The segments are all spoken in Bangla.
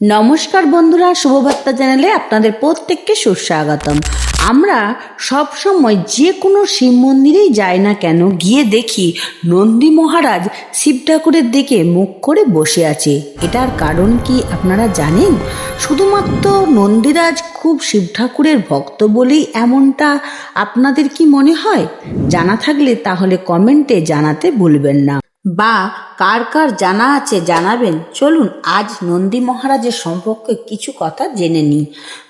নমস্কার বন্ধুরা, শুভবার্তা চ্যানেলে আপনাদের প্রত্যেককে সুস্বাগতম। আমরা সব সময় যে কোনো শিব মন্দিরেই যাই না কেন, গিয়ে দেখি নন্দী মহারাজ শিব ঠাকুরের দিকে মুখ করে বসে আছে। এটার কারণ কি আপনারা জানেন? শুধুমাত্র নন্দীরাজ খুব শিব ঠাকুরের ভক্ত বলেই এমনটা আপনাদের কি মনে হয়? জানা থাকলে তাহলে কমেন্টে জানাতে ভুলবেন না। বা কার কার জানা আছে জানাবেন। চলুন আজ নন্দী মহারাজের সম্পর্কে কিছু কথা জেনে নিই।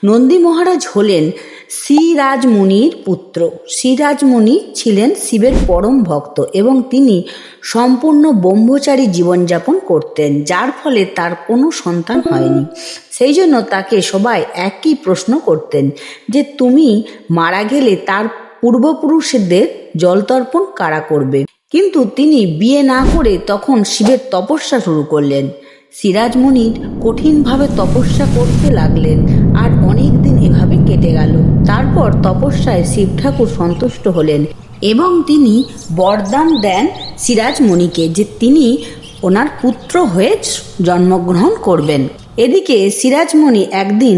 নন্দী মহারাজ হলেন শ্রীরাজ মুনির পুত্র। শ্রীরাজ মুনি ছিলেন শিবের পরম ভক্ত এবং তিনি সম্পূর্ণ ব্রহ্মচারী জীবনযাপন করতেন, যার ফলে তার কোনো সন্তান হয়নি। সেই জন্য তাকে সবাই একই প্রশ্ন করতেন যে, তুমি মারা গেলে তার পূর্বপুরুষদের জলতর্পণ কারা করবে? কিন্তু তিনি বিয়ে না করে তখন শিবের তপস্যা শুরু করলেন। সিরাজ মুনির কঠিনভাবে তপস্যা করতে লাগলেন আর অনেক দিন এভাবে কেটে গেল। তারপর তপস্যায় শিব ঠাকুর সন্তুষ্ট হলেন এবং তিনি বরদান দেন সিরাজমণিকে যে তিনি ওনার পুত্র হয়ে জন্মগ্রহণ করবেন। এদিকে সিরাজমণি একদিন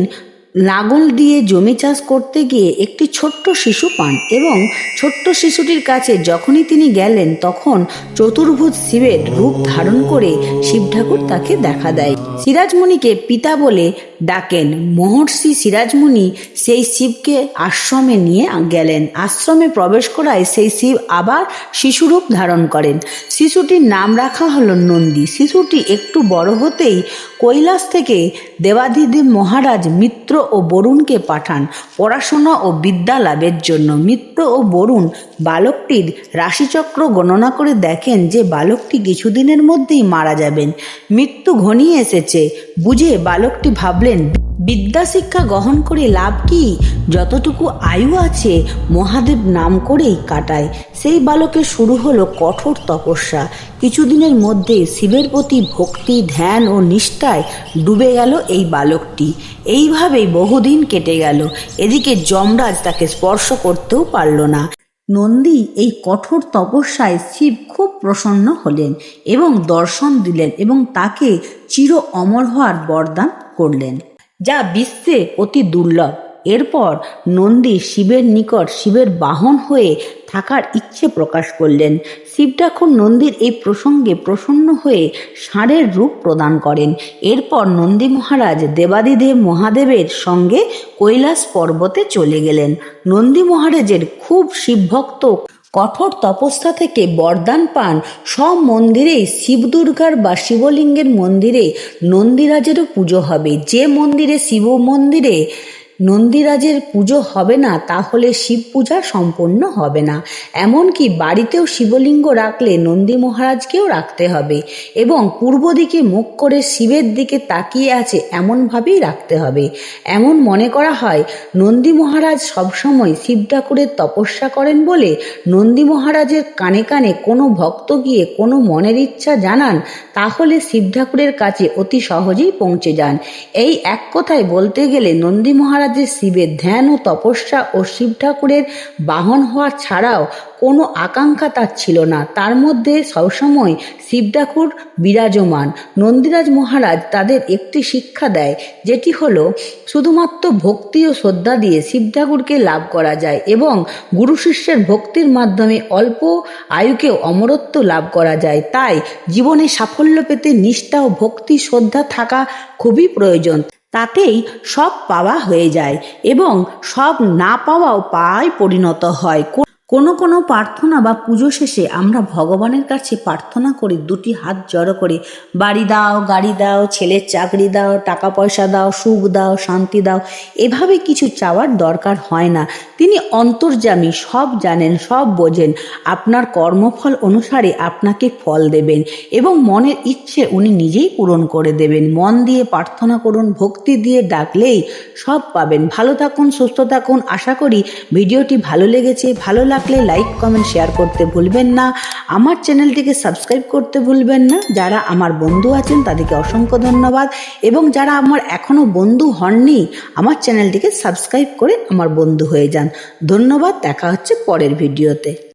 লাঙল দিয়ে জমি চাষ করতে গিয়ে একটি ছোট্ট শিশু পান এবং ছোট্ট শিশুটির কাছে যখনই তিনি গেলেন তখন চতুর্ভুজ শিবের রূপ ধারণ করে শিব ঠাকুর তাকে দেখা দেয়। সিরাজমণিকে পিতা বলে ডাকেন। মহর্ষি সিরাজমণি সেই শিবকে আশ্রমে নিয়ে গেলেন। আশ্রমে প্রবেশ করায় সেই শিব আবার শিশুরূপ ধারণ করেন। শিশুটির নাম রাখা হলো নন্দী। শিশুটি একটু বড় হতেই কৈলাস থেকে দেবাদিদেব মহারাজ মিত্র ও বরুণকে পাঠান। পড়াশোনা ও বিদ্যা লাভের জন্য মিত্র ও বরুণ বালকটির রাশিচক্র গণনা করে দেখেন যে বালকটি কিছুদিনের মধ্যেই মারা যাবেন। মৃত্যু ঘনিয়ে এসেছে। বুঝে বালকটি ভাবলেন বিদ্যা শিক্ষা গ্রহণ করে লাভ কি? যতটুকু আয়ু আছে, মহাদেব নাম করেই কাটায়। সেই বালকের শুরু হলো কঠোর তপস্যা। কিছুদিনের মধ্যে শিবের প্রতি ভক্তি, ধ্যান ও নিষ্ঠায় ডুবে গেল এই বালকটি। এইভাবেই বহুদিন কেটে গেল। এদিকে যমরাজ তাকে স্পর্শ করতেও পারল না। নন্দী এই কঠোর তপস্যায় শিব খুব প্রসন্ন হলেন এবং দর্শন দিলেন এবং তাকে চির অমর হওয়ার বরদান করলেন। যা বিশ্বে অতি দুর্লভ। এরপর নন্দী শিবের নিকট শিবের বাহন হয়ে থাকার ইচ্ছে প্রকাশ করলেন। শিব ঠাকুর নন্দীর এই প্রসঙ্গে প্রসন্ন হয়ে ষাঁড়ের রূপ প্রদান করেন। এরপর নন্দী মহারাজ দেবাদিদেব মহাদেবের সঙ্গে কৈলাস পর্বতে চলে গেলেন। নন্দী মহারাজের খুব শিবভক্ত কঠোর তপস্যা থেকে বরদান পান সব মন্দিরেই শিব দুর্গার বা শিবলিঙ্গের মন্দিরে নন্দীরাজেরও পুজো হবে। যে মন্দিরে শিব মন্দিরে নন্দীরাজের পুজো হবে না, তাহলে শিব পূজা সম্পূর্ণ হবে না। এমনকি বাড়িতেও শিবলিঙ্গ রাখলে নন্দী মহারাজকেও রাখতে হবে এবং পূর্ব দিকে মুখ করে শিবের দিকে তাকিয়ে আছে এমনভাবেই রাখতে হবে। এমন মনে করা হয়, নন্দী মহারাজ সবসময় শিব ঠাকুরের তপস্যা করেন বলে নন্দী মহারাজের কানে কানে কোনো ভক্ত গিয়ে কোনো মনের ইচ্ছা জানান, তাহলে শিব ঠাকুরের কাছে অতি সহজেই পৌঁছে যান। এই এক কথায় বলতে গেলে নন্দী মহারাজ যে শিবের ধ্যান ও তপস্যা ও শিব ঠাকুরের বাহন হওয়া ছাড়াও কোনো আকাঙ্ক্ষা তার ছিল না। তার মধ্যে সবসময় শিব ঠাকুর বিরাজমান। নন্দীরাজ মহারাজ তাদের একটি শিক্ষা দেয়, যেটি হলো শুধুমাত্র ভক্তি ও শ্রদ্ধা দিয়ে শিব ঠাকুরকে লাভ করা যায় এবং গুরু শিষ্যের ভক্তির মাধ্যমে অল্প আয়ুকেও অমরত্ব লাভ করা যায়। তাই জীবনে সাফল্য পেতে নিষ্ঠা ও ভক্তি শ্রদ্ধা থাকা খুবই প্রয়োজন। তাতেই সব পাওয়া হয়ে যায় এবং সব না পাওয়াও পায় পরিণত হয়। কোনো কোনো প্রার্থনা বা পুজো শেষে আমরা ভগবানের কাছে প্রার্থনা করি, দুটি হাত জড়ো করে। বাড়ি দাও, গাড়ি দাও, ছেলের চাকরি দাও, টাকা পয়সা দাও, সুখ দাও, শান্তি দাও, এভাবে কিছু চাওয়ার দরকার হয় না। তিনি অন্তর্যামী, সব জানেন, সব বোঝেন। আপনার কর্মফল অনুসারে আপনাকে ফল দেবেন এবং মনের ইচ্ছে উনি নিজেই পূরণ করে দেবেন। মন দিয়ে প্রার্থনা করুন, ভক্তি দিয়ে ডাকলেই সব পাবেন। ভালো থাকুন, সুস্থ থাকুন। আশা করি ভিডিওটি ভালো লেগেছে, ভালো লাগলে লাইক কমেন্ট শেয়ার করতে ভুলবেন না। আমার চ্যানেলটিকে সাবস্ক্রাইব করতে ভুলবেন না। যারা আমার বন্ধু আছেন, তাদেরকে অসংখ্য ধন্যবাদ। এবং যারা আমার এখনও বন্ধু হননি, আমার চ্যানেলটিকে সাবস্ক্রাইব করে আমার বন্ধু হয়ে যান। ধন্যবাদ, দেখা হচ্ছে পরের ভিডিওতে